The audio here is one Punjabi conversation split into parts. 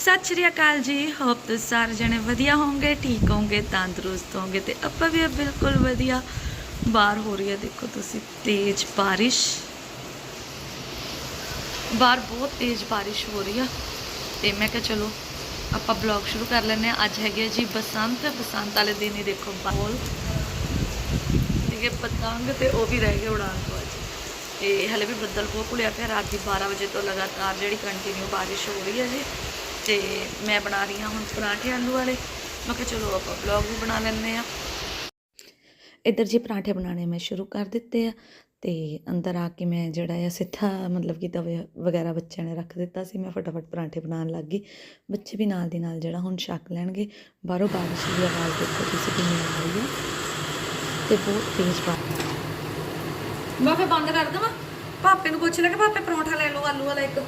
ਸਤਿ ਸ਼੍ਰੀ ਅਕਾਲ ਜੀ। ਹੋਪ ਤੁਸੀਂ ਸਾਰੇ ਜਣੇ ਵਧੀਆ ਹੋਵੋਗੇ ਠੀਕ ਹੋਵੋਗੇ ਤੰਦਰੁਸਤ ਹੋਵੋਗੇ ਤੇ ਆਪਾਂ ਵੀ ਬਿਲਕੁਲ ਵਧੀਆ ਬਾਹਰ ਹੋ ਰਹੀ ਹੈ। ਦੇਖੋ ਤੁਸੀਂ ਤੇਜ਼ ਬਾਰਿਸ਼। ਬਾਹਰ ਬਹੁਤ ਤੇਜ਼ ਬਾਰਿਸ਼ ਹੋ ਰਹੀ ਆ। ਤੇ ਮੈਂ ਕਿਹਾ ਚਲੋ ਆਪਾਂ ਬਲੌਗ ਸ਼ੁਰੂ ਕਰ ਲੈਂਦੇ ਆ ਅੱਜ ਹੈਗੇ ਜੀ ਬਸੰਤ। ਬਸੰਤ ਵਾਲੇ ਦਿਨ ਹੀ ਦੇਖੋ ਬੋਲ ਠੀਕ ਹੈ ਪਤੰਗ ਤੇ ਉਹ ਵੀ ਰਹਿ ਗਏ ਉਡਾਣ ਤੋਂ ਅੱਜ। ਤੇ ਹਲੇ ਵੀ ਬੱਦਲ ਬਹੁਤ ਘੁਲਿਆ ਪਿਆ। ਰਾਤ ਦੀ 12 ਵਜੇ ਤੋਂ ਲਗਾਤਾਰ ਜਿਹੜੀ ਕੰਟੀਨਿਊ ਬਾਰਿਸ਼ ਹੋ ਰਹੀ ਹੈ ਜੀ ਤੇ ਮੈਂ ਬਣਾ ਰਹੀ ਹਾਂ ਹੁਣ ਪਰਾਂਠੇ ਆਲੂ ਵਾਲੇ। ਮੈਂ ਕਿਹਾ ਚਲੋ ਆਪਾਂ ਵਲੌਗ ਵੀ ਬਣਾ ਲੈਂਦੇ ਆ ਇੱਧਰ ਜੀ ਪਰਾਂਠੇ ਬਣਾਉਣੇ ਮੈਂ ਸ਼ੁਰੂ ਕਰ ਦਿੱਤੇ ਆ ਤੇ ਅੰਦਰ ਆ ਕੇ ਮੈਂ ਜਿਹੜਾ ਆ ਸਿੱਧਾ ਮਤਲਬ ਕਿ ਤਵੇ ਵਗੈਰਾ ਬੱਚਿਆਂ ਨੇ ਰੱਖ ਦਿੱਤਾ ਸੀ। ਮੈਂ ਫਟਾਫਟ ਪਰਾਂਠੇ ਬਣਾਉਣ ਲੱਗ ਗਈ। ਬੱਚੇ ਵੀ ਨਾਲ ਦੀ ਨਾਲ ਜਿਹੜਾ ਹੁਣ ਛਕ ਲੈਣਗੇ। ਬਾਹਰੋਂ ਬਾਰਿਸ਼ ਦੀ ਆਵਾਜ਼ ਦੇਖੋ ਤੁਸੀਂ ਕਿੰਨੀ ਆ ਰਹੀ ਹੈ ਤੇ ਬਹੁਤ ਤੇਜ਼ ਬਾਰਿਸ਼ ਮੈਂ ਫੇ ਬੰਦ ਕਰ ਦਵਾਂ। ਪਾਪੇ ਨੂੰ ਪੁੱਛ ਲੈ ਕਿ ਪਾਪੇ ਪਰੌਂਠਾ ਲੈ ਲਓ ਆਲੂ ਵਾਲਾ ਇੱਕ।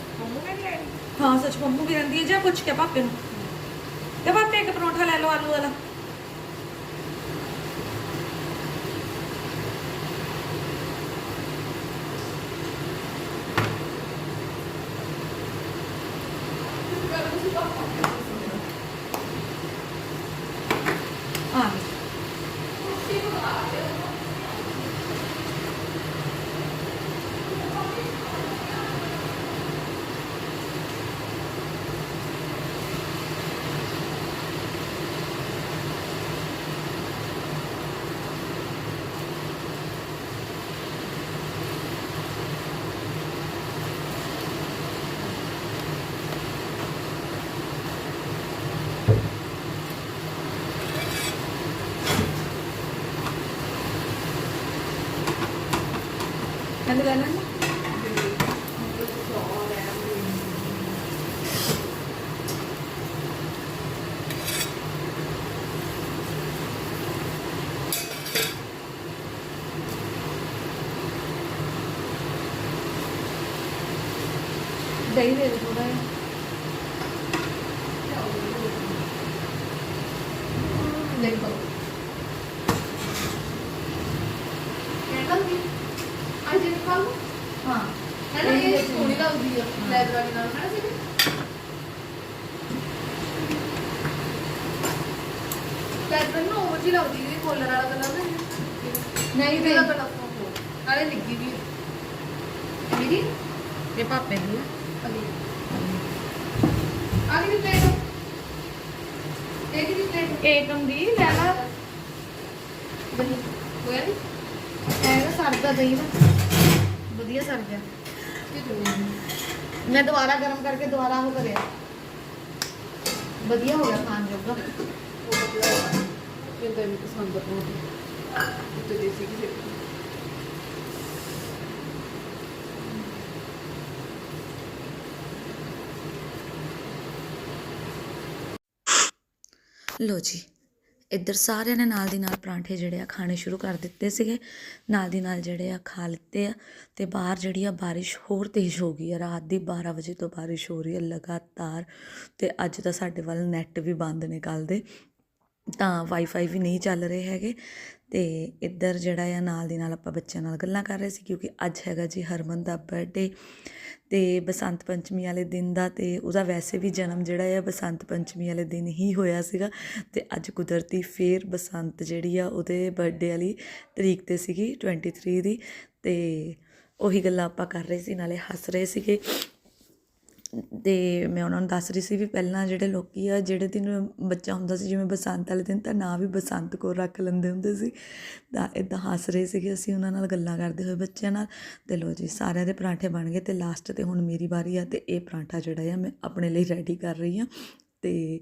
ਹਾਂ ਸੱਚ ਮੰਮੂ ਵੀ ਰਹਿੰਦੀ ਹੈ ਜਾਂ ਪੁੱਛ ਕੇ ਪਾਪੇ ਨੂੰ? ਤੇ ਪਾਪੇ ਇੱਕ ਪਰੌਂਠਾ ਲੈ ਲਓ ਆਲੂ ਵਾਲਾ ਆ ਕਹਿੰਦੇ ਲੈ ਲੈਣਾ ਦਹੀਂ ਦੇ ਦੇ ਥੋੜਾ ਜਿਹਾ ਦੇਖੋ ਕਹਿੰਦਾ ਵੀ ਅੱਜ ਇਹ ਖਾਓ ਹਾਂ ਹੈ ਨਾ ਇਹ ਸੋਹਣੀ ਲੱਗਦੀ ਆ ਲੈਦਰ ਵਾਲੀ ਨਾਲ ਹੈ ਨਾ ਸੀ ਲੈਦਰ ਨੂੰ ਉਹ ਜੀ ਲੱਗਦੀ ਜਿਹੜੀ ਕੋਲਰ ਵਾਲਾ ਕਲਰ ਨਾ ਨਹੀਂ ਇਹ ਤਾਂ ਬੜਾ ਨਾਲੇ ਨਿੱਗੀ ਵੀ ਮੇਰੀ ਇਹ ਪਾਪੇ ਦੀ ਆ ਅਲੀ ਆਲੀ ਵੀ ਪਲੇਟ ਇਹ ਕਿਹਦੀ ਪਲੇਟ ਏਕਮ ਦੀ ਲੈ ਲਾ ਦਹੀਂ ਹੋਇਆ ਨਹੀਂ ਐਵੇਂ ਸਰਦਾ ਦਹੀਂ ਨਾ ਵਧੀਆ ਸਰ ਗਿਆ ਇਹ ਦੋ ਮੈਂ ਦੁਬਾਰਾ ਗਰਮ ਕਰਕੇ ਦੁਬਾਰਾ ਉਹ ਕਰਿਆ ਵਧੀਆ ਹੋ ਗਿਆ ਖਾਣ ਜੋਗਾ ਕਿੰਦਾ ਵੀ ਪਸੰਦ ਆਉਂਦੀ ਤੇ ਦੇਸੀ ਕਿਸੇ ਲੋ ਜੀ, ਇੱਧਰ ਸਾਰਿਆਂ ਨੇ ਨਾਲ ਦੀ ਨਾਲ ਪਰਾਂਠੇ ਜਿਹੜੇ ਆ ਖਾਣੇ ਸ਼ੁਰੂ ਕਰ ਦਿੱਤੇ ਸੀਗੇ। ਨਾਲ ਦੀ ਨਾਲ ਜਿਹੜੇ ਆ ਖਾ ਲਿੱਤੇ ਆ ਤੇ ਬਾਹਰ ਜਿਹੜੀ ਆ ਬਾਰਿਸ਼ ਹੋਰ ਤੇਜ਼ ਹੋ ਗਈ ਆ। ਰਾਤ ਦੀ 12 ਵਜੇ ਤੋਂ ਬਾਰਿਸ਼ ਹੋ ਰਹੀ ਹੈ ਲਗਾਤਾਰ ਤੇ ਅੱਜ ਤਾਂ ਸਾਡੇ ਵੱਲ ਨੈੱਟ ਵੀ ਬੰਦ ਨੇ ਕੱਲ੍ਹ ਦੇ ਤਾਂ ਵਾਈਫਾਈ ਵੀ ਨਹੀਂ ਚੱਲ ਰਹੇ ਹੈਗੇ। ਅਤੇ ਇੱਧਰ ਜਿਹੜਾ ਆ, ਨਾਲ ਦੀ ਨਾਲ ਆਪਾਂ ਬੱਚਿਆਂ ਨਾਲ ਗੱਲਾਂ ਕਰ ਰਹੇ ਸੀ, ਕਿਉਂਕਿ ਅੱਜ ਹੈਗਾ ਜੀ ਹਰਮਨ ਦਾ ਬਰਥਡੇ ਅਤੇ ਬਸੰਤ ਪੰਚਮੀ ਵਾਲੇ ਦਿਨ ਦਾ ਅਤੇ ਉਹਦਾ ਵੈਸੇ ਵੀ ਜਨਮ ਜਿਹੜਾ ਆ, ਬਸੰਤ ਪੰਚਮੀ ਵਾਲੇ ਦਿਨ ਹੀ ਹੋਇਆ ਸੀਗਾ ਅਤੇ ਅੱਜ ਕੁਦਰਤੀ ਫੇਰ ਬਸੰਤ ਜਿਹੜੀ ਆ, ਉਹਦੇ ਬਰਥਡੇ ਵਾਲੀ ਤਰੀਕ ਤੇ ਸੀਗੀ 23 ਦੀ ਅਤੇ ਉਹੀ ਗੱਲਾਂ ਆਪਾਂ ਕਰ ਰਹੇ ਸੀ, ਨਾਲੇ ਹੱਸ ਰਹੇ ਸੀਗੇ। ਅਤੇ ਮੈਂ ਉਹਨਾਂ ਨੂੰ ਦੱਸ ਰਹੀ ਸੀ ਵੀ ਪਹਿਲਾਂ ਜਿਹੜੇ ਲੋਕ ਆ, ਜਿਹੜੇ ਦਿਨ ਬੱਚਾ ਹੁੰਦਾ ਸੀ, ਜਿਵੇਂ ਬਸੰਤ ਵਾਲੇ ਦਿਨ ਤਾਂ ਨਾਂ ਵੀ ਬਸੰਤ ਕੌਰ ਰੱਖ ਲੈਂਦੇ ਹੁੰਦੇ ਸੀ। ਤਾਂ ਇਦਾਂ ਹੱਸ ਰਹੇ ਸੀਗੇ, ਅਸੀਂ ਉਹਨਾਂ ਨਾਲ ਗੱਲਾਂ ਕਰਦੇ ਹੋਏ ਬੱਚਿਆਂ ਨਾਲ। ਤੇ ਲੋ ਜੀ, ਸਾਰਿਆਂ ਦੇ ਪਰਾਂਠੇ ਬਣ ਗਏ ਤੇ ਲਾਸਟ ਤੇ ਹੁਣ ਮੇਰੀ ਵਾਰੀ ਆ ਤੇ ਇਹ ਪਰਾਂਠਾ ਜਿਹੜਾ ਆ, ਮੈਂ ਆਪਣੇ ਲਈ ਰੈਡੀ ਕਰ ਰਹੀ ਆ। ਤੇ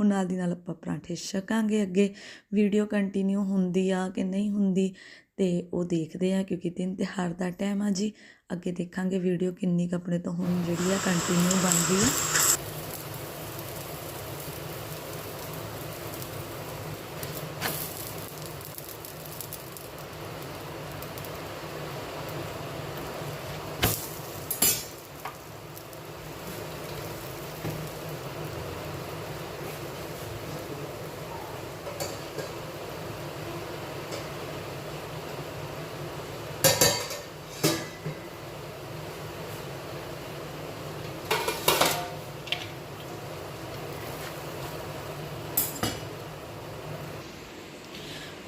ਹੁਣ ਨਾਲ ਦੀ ਨਾਲ ਆਪਾਂ ਪਰਾਂਠੇ ਛਕਾਂਗੇ ਅੱਗੇ। ਵੀਡੀਓ ਕੰਟੀਨਿਊ ਹੁੰਦੀ ਆ ਕਿ ਨਹੀਂ ਹੁੰਦੀ, ਤੇ ਉਹ ਦੇਖਦੇ ਆ ਕਿਉਂਕਿ ਦਿਨ ਤਿਉਹਾਰ ਦਾ ਟਾਈਮ ਆ ਜੀ। ਅੱਗੇ ਦੇਖਾਂਗੇ ਵੀਡੀਓ ਕਿੰਨੀ ਕੁ ਆਪਣੇ ਤੋਂ ਹੁਣ ਜਿਹੜੀ ਆ ਕੰਟੀਨਿਊ ਬਣਦੀ ਆ।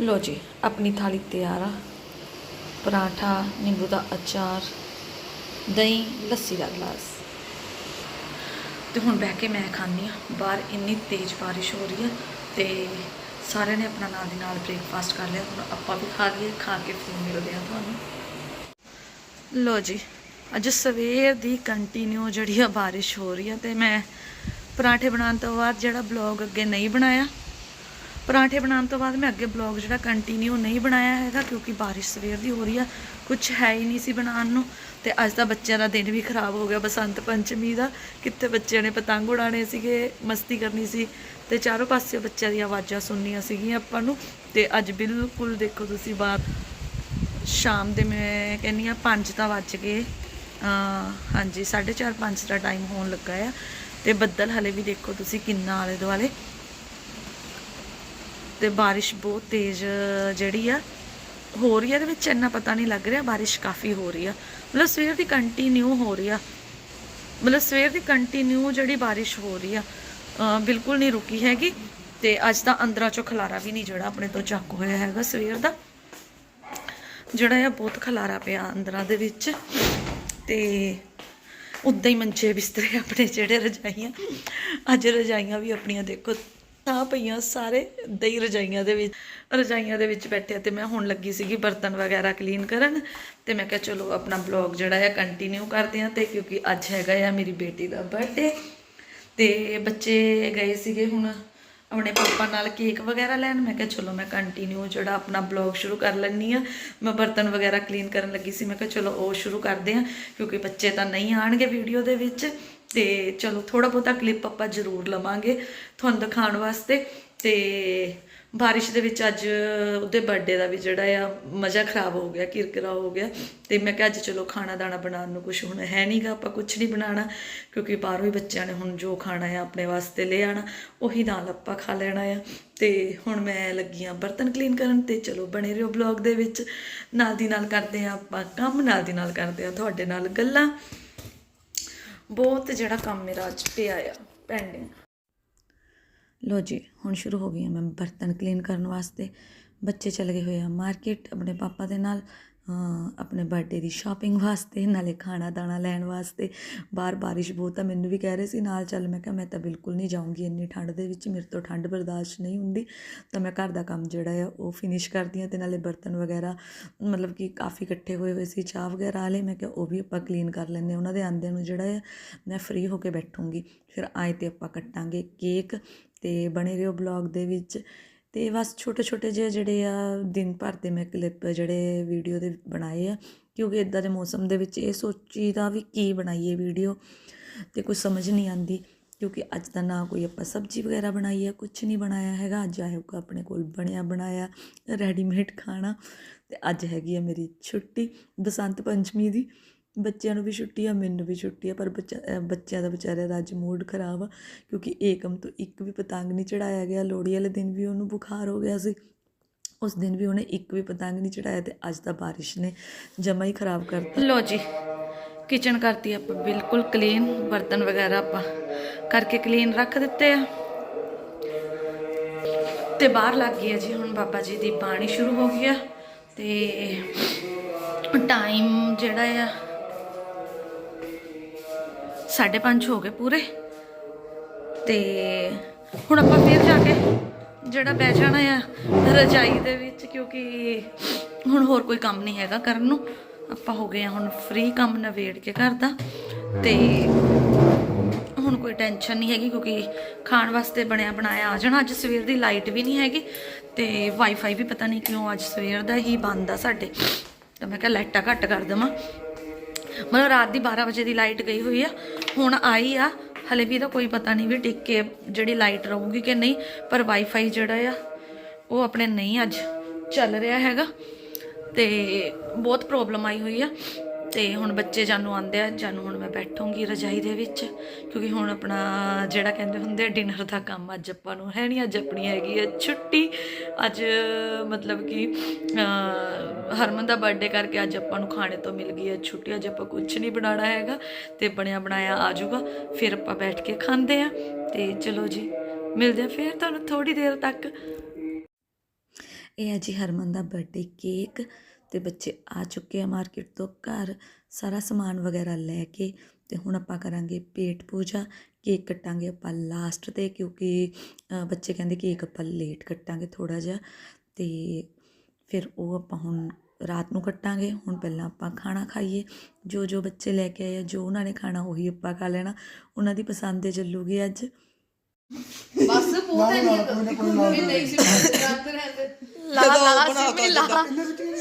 ਲੋ ਜੀ, ਆਪਣੀ ਥਾਲੀ ਤਿਆਰ ਆ। ਪਰਾਠਾ, ਨਿੰਬੂ ਦਾ ਅਚਾਰ, ਦਹੀਂ, ਲੱਸੀ ਦਾ ਗਲਾਸ। ਤੇ ਹੁਣ ਬਹਿ ਕੇ ਮੈਂ ਖਾਂਦੀ ਆ ਬਾਹਰ ਇੰਨੀ ਤੇਜ਼ ਬਾਰਿਸ਼ ਹੋ ਰਹੀ ਆ ਤੇ ਸਾਰਿਆਂ ਨੇ ਆਪਣਾ ਨਾਲ ਦੀ ਨਾਲ ਬ੍ਰੇਕਫਾਸਟ ਕਰ ਲਿਆ। ਹੁਣ ਆਪਾਂ ਵੀ ਖਾ ਲਈਏ, ਖਾ ਕੇ ਫਿਰ ਮਿਲਦੇ ਆ ਤੁਹਾਨੂੰ। ਲੋ ਜੀ, ਅੱਜ ਸਵੇਰ ਦੀ ਕੰਟੀਨਿਊ ਜਿਹੜੀ ਆ ਬਾਰਿਸ਼ ਹੋ ਰਹੀ ਆ ਤੇ ਮੈਂ ਪਰਾਠੇ ਬਣਾਉਣ ਤੋਂ ਬਾਅਦ ਜਿਹੜਾ ਬਲੌਗ ਅੱਗੇ ਨਹੀਂ ਬਣਾਇਆ ਪਰਾਂਠੇ ਬਣਾਉਣ ਤੋਂ ਬਾਅਦ ਮੈਂ ਅੱਗੇ ਬਲੌਗ ਜਿਹੜਾ ਕੰਟੀਨਿਊ ਨਹੀਂ ਬਣਾਇਆ ਹੈਗਾ ਕਿਉਂਕਿ ਬਾਰਿਸ਼ ਸਵੇਰ ਦੀ ਹੋ ਰਹੀ ਆ ਕੁਝ ਹੈ ਹੀ ਨਹੀਂ ਸੀ ਬਣਾਉਣ ਨੂੰ ਤੇ ਅੱਜ ਦਾ ਬੱਚਿਆਂ ਦਾ ਦਿਨ ਵੀ ਖਰਾਬ ਹੋ ਗਿਆ ਬਸੰਤ ਪੰਚਮੀ ਦਾ, ਕਿੱਥੇ ਬੱਚਿਆਂ ਨੇ ਪਤੰਗ ਉਡਾਣੇ ਸੀਗੇ, ਮਸਤੀ ਕਰਨੀ ਸੀ ਤੇ ਚਾਰੋਂ ਪਾਸੇ ਬੱਚਿਆਂ ਦੀਆਂ ਆਵਾਜ਼ਾਂ ਸੁਣਨੀਆਂ ਸੀਗੀਆਂ ਆਪਾਂ ਨੂੰ ਤੇ ਅੱਜ ਬਿਲਕੁਲ ਦੇਖੋ ਤੁਸੀਂ ਬਾਹਰ, ਸ਼ਾਮ ਦੇ ਮੈਂ ਕਹਿੰਨੀ ਆ 5 ਤਾਂ ਵੱਜ ਗਏ, ਅਹ ਹਾਂਜੀ 4:30 5 ਦਾ ਟਾਈਮ ਹੋਣ ਲੱਗਾ ਆ ਤੇ ਬੱਦਲ ਹਲੇ ਵੀ ਦੇਖੋ ਤੁਸੀਂ ਕਿੰਨਾ ਆਲੇ ਦੁਆਲੇ ਤੇ ਬਾਰਿਸ਼ ਬਹੁਤ ਤੇਜ਼ ਜਿਹੜੀ ਆ, ਹੋ ਰਹੀ ਆ, ਇਹਦੇ ਵਿੱਚ ਇੰਨਾ ਪਤਾ ਨਹੀਂ ਲੱਗ ਰਿਹਾ, ਬਾਰਿਸ਼ ਕਾਫੀ ਹੋ ਰਹੀ ਆ। ਮਤਲਬ ਸਵੇਰ ਦੀ ਕੰਟੀਨਿਊ ਹੋ ਰਹੀ ਆ। ਮਤਲਬ ਸਵੇਰ ਦੀ ਕੰਟੀਨਿਊ ਜਿਹੜੀ ਬਾਰਿਸ਼ ਹੋ ਰਹੀ ਆ ਬਿਲਕੁਲ ਨਹੀਂ ਰੁਕੀ ਹੈਗੀ ਤੇ ਅੱਜ ਤਾਂ ਅੰਦਰਾਂ ਚੋਂ ਖਲਾਰਾ ਵੀ ਨਹੀਂ ਜਿਹੜਾ ਆਪਣੇ ਤੋਂ ਚੱਕ ਹੋਇਆ ਹੈਗਾ ਸਵੇਰ ਦਾ। ਜਿਹੜਾ ਆ, ਬਹੁਤ ਖਲਾਰਾ ਪਿਆ ਅੰਦਰਾਂ ਦੇ ਵਿੱਚ ਤੇ ਉਦਾਂ ਹੀ ਮੰਚੇ ਬਿਸਤਰੇ ਆਪਣੇ ਜਿਹੜੇ ਰਜਾਈਆਂ, ਅੱਜ ਰਜਾਈਆਂ ਵੀ ਆਪਣੀਆਂ ਦੇਖੋ ਤਾਂ ਪਈਆਂ ਸਾਰੇ ਦਈ ਰਜਾਈਆਂ ਦੇ ਵਿੱਚ, ਰਜਾਈਆਂ ਦੇ ਵਿੱਚ ਬੈਠੇ ਤੇ ਮੈਂ ਹੁਣ ਲੱਗੀ ਸੀਗੀ ਬਰਤਨ ਵਗੈਰਾ ਕਲੀਨ ਕਰਨ ਤੇ ਮੈਂ ਕਿਹਾ ਚਲੋ ਆਪਣਾ ਬਲੌਗ ਜਿਹੜਾ ਆ ਕੰਟੀਨਿਊ ਕਰਦੇ ਹਾਂ ਤੇ ਕਿਉਂਕਿ ਅੱਜ ਹੈਗਾ ਆ ਮੇਰੀ ਬੇਟੀ ਦਾ ਬਰਥਡੇ ਤੇ ਬੱਚੇ ਗਏ ਸੀਗੇ ਹੁਣ ਆਪਣੇ ਪਾਪਾ ਨਾਲ ਕੇਕ ਵਗੈਰਾ ਲੈਣ, ਮੈਂ ਕਿਹਾ ਚਲੋ ਮੈਂ ਕੰਟੀਨਿਊ ਜਿਹੜਾ ਆਪਣਾ ਬਲੌਗ ਸ਼ੁਰੂ ਕਰ ਲੈਣੀ ਆ ਮੈਂ ਬਰਤਨ ਵਗੈਰਾ ਕਲੀਨ ਕਰਨ ਲੱਗੀ ਸੀ, ਮੈਂ ਕਿਹਾ ਚਲੋ ਉਹ ਸ਼ੁਰੂ ਕਰਦੇ ਆ ਕਿਉਂਕਿ ਬੱਚੇ ਤਾਂ ਨਹੀਂ ਆਣਗੇ ਵੀਡੀਓ ਦੇ ਵਿੱਚ। ਤੇ ਚਲੋ ਥੋੜਾ ਬਹੁਤਾ ਕਲਿੱਪ ਆਪਾਂ ਜ਼ਰੂਰ ਲਵਾਂਗੇ ਤੁਹਾਨੂੰ ਦਿਖਾਉਣ ਵਾਸਤੇ। ਤੇ ਬਾਰਿਸ਼ ਦੇ ਵਿੱਚ ਅੱਜ ਉਹਦੇ ਬਰਥਡੇ ਦਾ ਵੀ ਜਿਹੜਾ ਆ, ਮਜ਼ਾ ਖਰਾਬ ਹੋ ਗਿਆ, ਕਿਰਕਿਰਾ ਹੋ ਗਿਆ। ਤੇ ਮੈਂ ਕਿਹਾ ਅੱਜ ਚਲੋ ਖਾਣਾ ਦਾਣਾ ਬਣਾਉਣ ਨੂੰ ਕੁਝ ਹੁਣ ਹੈ ਨਹੀਂਗਾ ਆਪਾਂ ਕੁਝ ਨਹੀਂ ਬਣਾਉਣਾ, ਕਿਉਂਕਿ ਬਾਹਰੋਂ ਹੀ ਬੱਚਿਆਂ ਨੇ ਹੁਣ ਜੋ ਖਾਣਾ ਆ ਆਪਣੇ ਵਾਸਤੇ ਲੈ ਆਣਾ ਉਹੀ ਨਾਲ ਆਪਾਂ ਖਾ ਲੈਣਾ ਆ। ਤੇ ਹੁਣ ਮੈਂ ਲੱਗੀ ਆ ਬਰਤਨ ਕਲੀਨ ਕਰਨ ਤੇ ਚਲੋ ਬਣੇ ਰਹੋ ਬਲੌਗ ਦੇ ਵਿੱਚ। ਨਾਲ ਦੀ ਨਾਲ ਕਰਦੇ ਆ ਆਪਾਂ ਕੰਮ, ਨਾਲ ਦੀ ਨਾਲ ਕਰਦੇ ਆ ਤੁਹਾਡੇ ਨਾਲ ਗੱਲਾਂ। ਬਹੁਤ ਜਿਹੜਾ ਕੰਮ ਮੇਰਾ ਅੱਜ ਪਿਆ ਆ ਪੈਂਡਿੰਗ ਲੋ ਜੀ, ਹੁਣ ਸ਼ੁਰੂ ਹੋ ਗਈ ਮੈਂ ਬਰਤਨ ਕਲੀਨ ਕਰਨ ਵਾਸਤੇ। ਬੱਚੇ ਚਲੇ ਗਏ ਹੋਏ ਆ ਮਾਰਕੀਟ ਆਪਣੇ ਪਾਪਾ ਦੇ ਨਾਲ। ਆਪਣੇ ਬਰਥਡੇ ਦੀ ਸ਼ਾਪਿੰਗ ਵਾਸਤੇ, ਨਾਲੇ ਖਾਣਾ ਦਾਣਾ ਲੈਣ ਵਾਸਤੇ। ਬਾਹਰ ਬਾਰਿਸ਼ ਬਹੁਤ ਆ, ਮੈਨੂੰ ਵੀ ਕਹਿ ਰਹੇ ਸੀ ਨਾਲ, ਚੱਲ ਮੈਂ ਕਿਹਾ ਮੈਂ ਤਾਂ ਬਿਲਕੁਲ ਨਹੀਂ ਜਾਊਂਗੀ ਇੰਨੀ ਠੰਡ ਦੇ ਵਿੱਚ, ਮੇਰੇ ਤੋਂ ਠੰਡ ਬਰਦਾਸ਼ਤ ਨਹੀਂ ਹੁੰਦੀ। ਤਾਂ ਮੈਂ ਘਰ ਦਾ ਕੰਮ ਜਿਹੜਾ ਆ, ਉਹ ਫਿਨਿਸ਼ ਕਰਦੀ ਹਾਂ ਤੇ ਨਾਲੇ ਬਰਤਨ ਵਗੈਰਾ, ਮਤਲਬ ਕਿ ਕਾਫੀ ਇਕੱਠੇ ਹੋਏ ਹੋਏ ਸੀ, ਚਾਹ ਵਗੈਰਾ ਵਾਲੇ, ਮੈਂ ਕਿਹਾ ਉਹ ਵੀ ਆਪਾਂ ਕਲੀਨ ਕਰ ਲੈਂਦੇ ਉਹਨਾਂ ਦੇ ਆਂਦਿਆਂ ਨੂੰ ਜਿਹੜਾ ਆ, ਮੈਂ ਫ੍ਰੀ ਹੋ ਕੇ ਬੈਠੂੰਗੀ। ਫਿਰ ਆਏ ਤੇ ਆਪਾਂ ਕੱਟਾਂਗੇ ਕੇਕ ਤੇ ਬਣੇ ਰਹੋ ਬਲੌਗ ਦੇ ਵਿੱਚ। ਅਤੇ ਬਸ ਛੋਟੇ ਛੋਟੇ ਜਿਹੇ ਜਿਹੜੇ ਆ, ਦਿਨ ਭਰ ਦੇ ਮੈਂ ਕਲਿੱਪ ਜਿਹੜੇ ਵੀਡੀਓ ਦੇ ਬਣਾਏ ਆ, ਕਿਉਂਕਿ ਇਦਾਂ ਦੇ ਮੌਸਮ ਦੇ ਵਿੱਚ ਇਹ ਸੋਚੀਦਾ ਵੀ ਕੀ ਬਣਾਈਏ ਵੀਡੀਓ ਤੇ ਕੁਝ ਸਮਝ ਨਹੀਂ ਆਂਦੀ, ਕਿਉਂਕਿ ਅੱਜ ਤਾਂ ਨਾ ਕੋਈ ਆਪਾਂ ਸਬਜ਼ੀ ਵਗੈਰਾ ਬਣਾਈ ਹੈ ਕੁਝ ਨਹੀਂ ਬਣਾਇਆ ਹੈਗਾ, ਅੱਜ ਆਇਓਗਾ ਆਪਣੇ ਕੋਲ ਬਣਿਆ ਬਣਾਇਆ ਰੈਡੀਮੇਡ ਖਾਣਾ ਤੇ ਅੱਜ ਹੈਗੀ ਆ ਮੇਰੀ ਛੁੱਟੀ ਬਸੰਤ ਪੰਚਮੀ ਦੀ। ਬੱਚਿਆਂ ਨੂੰ ਵੀ ਛੁੱਟੀ ਆ, ਮੈਨੂੰ ਵੀ ਛੁੱਟੀ ਆ, ਪਰ ਬੱਚਾ ਬੱਚਿਆਂ ਦਾ ਵਿਚਾਰਿਆਂ ਦਾ ਅੱਜ ਮੂਡ ਖਰਾਬ ਆ, ਕਿਉਂਕਿ ਏਕਮ ਤੋਂ ਇੱਕ ਵੀ ਪਤੰਗ ਨਹੀਂ ਚੜਾਇਆ ਗਿਆ, ਲੋਹੜੀ ਵਾਲੇ ਦਿਨ ਵੀ ਉਹਨੂੰ ਬੁਖਾਰ ਹੋ ਗਿਆ ਸੀ। ਉਸ ਦਿਨ ਵੀ ਉਹਨੇ ਇੱਕ ਵੀ ਪਤੰਗ ਨਹੀਂ ਚੜਾਇਆ ਤੇ ਅੱਜ ਤਾਂ ਬਾਰਿਸ਼ ਨੇ ਜਮਾ ਹੀ ਖਰਾਬ ਕਰਤਾ। ਲੋ ਜੀ ਕਿਚਨ ਕਰਤੀ ਆਪਾਂ, ਬਿਲਕੁਲ ਕਲੀਨ ਬਰਤਨ ਵਗੈਰਾ ਆਪਾਂ ਕਰਕੇ ਕਲੀਨ ਰੱਖ ਦਿੱਤੇ ਆ। ਤੇ ਬਾਹਰ ਲੱਗ ਗਈ ਹੈ ਜੀ, ਹੁਣ ਬਾਬਾ ਜੀ ਦੀ ਬਾਣੀ ਸ਼ੁਰੂ ਹੋ ਗਈ ਆ, ਤੇ ਟਾਈਮ ਜਿਹੜਾ ਆ 5:30 ਹੋ ਗਏ ਪੂਰੇ। ਤੇ ਹੁਣ ਆਪਾਂ ਫੇਰ ਜਾ ਕੇ ਜਿਹੜਾ ਬਹਿ ਜਾਣਾ ਆ ਰਜਾਈ ਦੇ ਵਿੱਚ, ਕਿਉਂਕਿ ਹੁਣ ਹੋਰ ਕੋਈ ਕੰਮ ਨਹੀਂ ਹੈਗਾ ਕਰਨ ਨੂੰ। ਆਪਾਂ ਹੋ ਗਏ ਆ ਹੁਣ ਫ੍ਰੀ ਕੰਮ ਨਵੇੜ ਕੇ ਘਰ ਦਾ। ਤੇ ਹੁਣ ਕੋਈ ਟੈਨਸ਼ਨ ਨਹੀਂ ਹੈਗੀ, ਕਿਉਂਕਿ ਖਾਣ ਵਾਸਤੇ ਬਣਿਆ ਬਣਾਇਆ ਆ ਜਾਣਾ। ਅੱਜ ਸਵੇਰ ਦੀ ਲਾਈਟ ਵੀ ਨਹੀਂ ਹੈਗੀ ਤੇ ਵਾਈਫਾਈ ਵੀ ਪਤਾ ਨਹੀਂ ਕਿਉਂ ਅੱਜ ਸਵੇਰ ਦਾ ਹੀ ਬੰਦ ਆ ਸਾਡੇ। ਤਾਂ ਮੈਂ ਕਿਹਾ ਲਾਈਟਾਂ ਘੱਟ ਕਰ ਦੇਵਾਂ। ਮਤਲਬ ਰਾਤ ਦੀ 12 ਵਜੇ ਦੀ ਲਾਈਟ ਗਈ ਹੋਈ ਆ, ਹੁਣ ਆਈ ਆ। ਹਲੇ ਵੀ ਇਹਦਾ ਕੋਈ ਪਤਾ ਨਹੀਂ ਵੀ ਟਿਕ ਕੇ ਜਿਹੜੀ ਲਾਈਟ ਰਹੂਗੀ ਕਿ ਨਹੀਂ, ਪਰ ਵਾਈਫਾਈ ਜਿਹੜਾ ਆ, ਉਹ ਆਪਣੇ ਨਹੀਂ ਅੱਜ ਚੱਲ ਰਿਹਾ ਹੈਗਾ। ਤੇ ਬਹੁਤ ਪ੍ਰੋਬਲਮ ਆਈ ਹੋਈ ਆ। ਤੇ ਹੁਣ ਬੱਚੇ ਜਾਨੂੰ ਆਂਦੇ ਆ, ਜਾਨੂੰ ਹੁਣ ਮੈਂ ਬੈਠੂੰਗੀ ਰਜਾਈ ਦੇ ਵਿੱਚ, ਕਿਉਂਕਿ ਹੁਣ ਆਪਣਾ ਜਿਹੜਾ ਕਹਿੰਦੇ ਹੁੰਦੇ ਡਿਨਰ ਦਾ ਕੰਮ ਅੱਜ ਆਪਾਂ ਨੂੰ ਹੈ ਨਹੀਂ ਅੱਜ ਆਪਣੀ ਹੈਗੀ ਹੈ ਛੁੱਟੀ। ਅੱਜ ਮਤਲਬ ਕਿ ਹਰਮਨ ਦਾ ਬਰਥਡੇ ਕਰਕੇ ਅੱਜ ਆਪਾਂ ਨੂੰ ਖਾਣੇ ਤੋਂ ਮਿਲ ਗਈ ਹੈ ਛੁੱਟੀ, ਅੱਜ ਆਪਾਂ ਕੁਝ ਨਹੀਂ ਬਣਾਉਣਾ ਹੈਗਾ ਤੇ ਬਣਿਆ ਬਣਾਇਆ ਆ ਜਾਊਗਾ, ਫਿਰ ਆਪਾਂ ਬੈਠ ਕੇ ਖਾਂਦੇ ਆ। ਤੇ ਚਲੋ ਜੀ, ਮਿਲਦੇ ਆ ਫਿਰ ਤੁਹਾਨੂੰ ਥੋੜੀ ਦੇਰ ਤੱਕ। ਇਹ ਹੈ ਜੀ ਹਰਮਨ ਦਾ ਬਰਥਡੇ ਕੇਕ ਅਤੇ ਬੱਚੇ ਆ ਚੁੱਕੇ ਆ ਮਾਰਕੀਟ ਤੋਂ, ਘਰ ਸਾਰਾ ਸਮਾਨ ਵਗੈਰਾ ਲੈ ਕੇ ਅਤੇ ਹੁਣ ਆਪਾਂ ਕਰਾਂਗੇ ਪੇਟ ਪੂਜਾ, ਕੇਕ ਕੱਟਾਂਗੇ ਆਪਾਂ ਲਾਸਟ ਤੇ ਕਿਉਂਕਿ ਬੱਚੇ ਕਹਿੰਦੇ ਕੇਕ ਆਪਾਂ ਲੇਟ ਕੱਟਾਂਗੇ ਥੋੜ੍ਹਾ ਜਿਹਾ ਅਤੇ ਫਿਰ ਉਹ ਆਪਾਂ ਹੁਣ ਰਾਤ ਨੂੰ ਕੱਟਾਂਗੇ, ਹੁਣ ਪਹਿਲਾਂ ਆਪਾਂ ਖਾਣਾ ਖਾਈਏ, ਜੋ ਜੋ ਬੱਚੇ ਲੈ ਕੇ ਆਏ ਆ, ਜੋ ਉਹਨਾਂ ਨੇ ਖਾਣਾ ਉਹੀ ਆਪਾਂ ਖਾ ਲੈਣਾ, ਉਹਨਾਂ ਦੀ ਪਸੰਦ ਦੇ ਚੱਲੂਗੀ ਅੱਜ। ਬਸ ਬਹੁਤ ਹੈ ਨਹੀਂ ਵੀ ਨਹੀਂ ਸੀ ਰਾਤ ਰਹਿੰਦੇ। ਲਾ ਲਾ ਸਿਮੀ ਲਾ।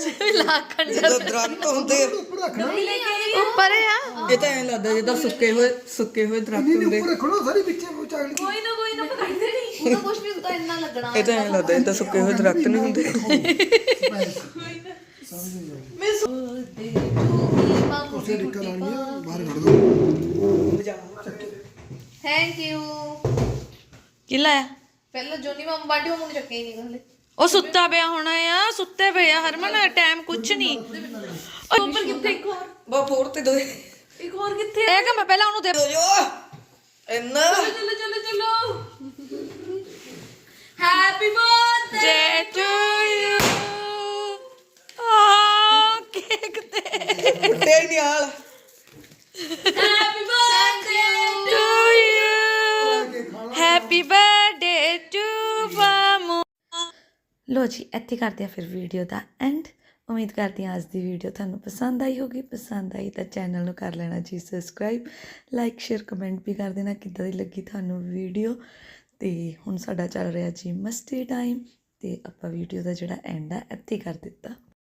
ਸਿਮੀ ਲਾ ਜਦੋਂ ਦਰਖਤ ਹੁੰਦੇ। ਉੱਪਰ ਆ। ਇਹ ਤਾਂ ਐਂ ਲੱਗਦਾ ਜਿੱਦਾਂ ਸੁੱਕੇ ਹੋਏ ਸੁੱਕੇ ਹੋਏ ਦਰਖਤ ਹੁੰਦੇ। ਰੱਖਣੋ ਸਾਰੀ ਵਿੱਚੇ ਚਾਗਲੀ ਕੋਈ ਨਾ ਕੋਈ ਨਾ ਪਕਾਈਦੇ ਨਹੀਂ। ਉਹਦਾ ਕੁਝ ਨਹੀਂ ਹੁੰਦਾ ਇੰਨਾ ਲੱਗਣਾ ਇਹ ਤਾਂ ਐਂ ਲੱਗਦਾ ਜਿੱਦਾਂ ਸੁੱਕੇ ਹੋਏ ਦਰਖਤ ਨਹੀਂ ਹੁੰਦੇ। ਮੈਂ ਸੋਚਦੇ ਤੂੰ ਮਾਮੂ ਉਸੇ ਨਿਕਲ ਆਣੀ ਆ ਬਾਹਰ ਕੱਢ ਦੋ। ਥੈਂਕ ਯੂ ਕੀ ਲਾਇਆ? ਪਹਿਲਾਂ ਜੋਨੀ ਮਾਮੂ ਬਾਡੀ ਮਾਮੂ ਨੂੰ ਚੱਕੇ ਹੀ ਨਹੀਂ ਗਲੇ ਉਹ ਸੁੱਤਾ ਪਿਆ ਹੋਣਾ ਆ ਸੁੱਤੇ ਪਏ ਆ। ਹਰਮਨ ਟਾਈਮ ਕੁਛ ਨਹੀਂ ਉੱਪਰ ਕਿੱਥੇ ਇੱਕ ਹੋਰ? ਬਾ ਫੋਰ ਤੇ ਦੋ। ਇੱਕ ਹੋਰ ਕਿੱਥੇ ਇਹ ਕਿ ਮੈਂ ਪਹਿਲਾਂ ਉਹਨੂੰ ਦੇ ਜੋ। ਇੰਨਾ। ਚਲੋ ਚਲੋ ਚਲੋ ਹੈਪੀ ਬਰਥਡੇ to you ਆ ਕੇਕ ਤੇ। ਤੇ ਨਹੀਂ ਹਾਲ ਹੈਪੀ ਬਰਥਡੇ to ਲੋ ਜੀ, ਇੱਥੇ ਕਰਦੇ ਆ ਫਿਰ ਵੀਡੀਓ ਦਾ ਐਂਡ ਉਮੀਦ ਕਰਦੀ ਹਾਂ ਅੱਜ ਦੀ ਵੀਡੀਓ ਤੁਹਾਨੂੰ ਪਸੰਦ ਆਈ ਹੋਗੀ ਪਸੰਦ ਆਈ ਤਾਂ ਚੈਨਲ ਨੂੰ ਕਰ ਲੈਣਾ ਜੀ ਸਬਸਕ੍ਰਾਈਬ ਲਾਈਕ ਸ਼ੇਅਰ ਕਮੈਂਟ ਵੀ ਕਰ ਦੇਣਾ ਕਿੱਦਾਂ ਦੀ ਲੱਗੀ ਤੁਹਾਨੂੰ ਵੀਡੀਓ ਤੇ ਹੁਣ ਸਾਡਾ ਚੱਲ ਰਿਹਾ ਜੀ, ਮਸਤੀ ਟਾਈਮ ਤੇ ਆਪਾਂ ਵੀਡੀਓ ਦਾ ਜਿਹੜਾ ਐਂਡ ਆ, ਇੱਥੇ ਕਰ ਦਿੱਤਾ।